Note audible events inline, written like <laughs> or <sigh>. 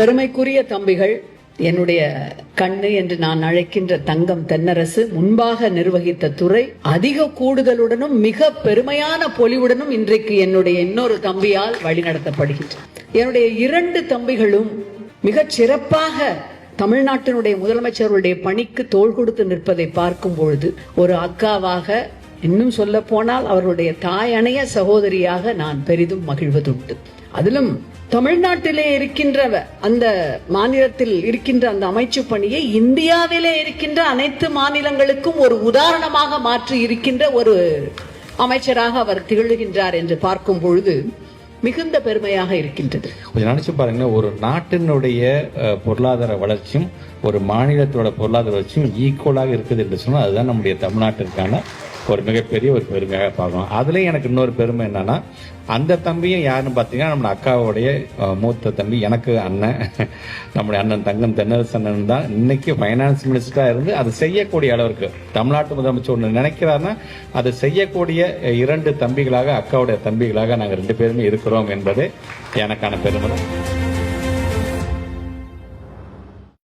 பெருமைக்குரிய தம்பிகள் என்னுடைய கண்ணு என்று நான் அழைக்கின்ற தங்கம் தென்னரசு முன்பாக நிர்வகித்த துறை அதிக கூடுதலுடனும் மிக பெருமையான பொலிவுடனும் இன்றைக்கு என்னுடைய இன்னொரு தம்பியால் வழிநடத்தப்படுகின்றன என்னுடைய இரண்டு தம்பிகளும் மிகச் சிறப்பாக தமிழ்நாட்டினுடைய முதலமைச்சருடைய பணிக்கு தோள் கொடுத்து நிற்பதை பார்க்கும் பொழுது ஒரு அக்காவாக இன்னும் சொல்ல போனால் அவருடைய தாய் அணைய சகோதரியாக நான் பெரிதும் மகிழ்வதுண்டு. அதிலும் தமிழ்நாட்டிலே இருக்கின்ற அந்த மாநிலத்தில் இருக்கின்ற அந்த அமைச்சு பணியை இந்தியாவிலே இருக்கின்ற அனைத்து மாநிலங்களுக்கும் ஒரு உதாரணமாக மாற்றி இருக்கின்ற ஒரு அமைச்சராக அவர் திகழ்கின்றார் என்று பார்க்கும் பொழுது மிகுந்த பெருமையாக இருக்கின்றது. கொஞ்சம் நினைச்சு பாருங்க ஒரு நாட்டினுடைய பொருளாதார வளர்ச்சியும் ஒரு மாநிலத்தோட பொருளாதார வளர்ச்சியும் ஈக்குவலாக இருக்குது என்று சொன்னால் அதுதான் நம்முடைய தமிழ்நாட்டிற்கான ஒரு மிகப்பெரிய ஒரு பெருமையாக பார்க்கணும். அதுலயும் எனக்கு இன்னொரு பெருமை என்னன்னா அந்த தம்பியும் யாருன்னு பார்த்தீங்கன்னா நம்ம அக்காவுடைய மூத்த தம்பி எனக்கு அண்ணன். <laughs> நம்முடைய அண்ணன் தங்கம் தென்னரசன் தான். இன்னைக்கு ஃபைனான்ஸ் மினிஸ்டராக இருந்து அதை செய்யக்கூடிய அளவிற்கு தமிழ்நாட்டு முதலமைச்சர் ஒன்று நினைக்கிறாருன்னா அதை செய்யக்கூடிய இரண்டு தம்பிகளாக அக்காவுடைய தம்பிகளாக நாங்கள் ரெண்டு பேருமே இருக்கிறோம் என்பது எனக்கான பெருமை.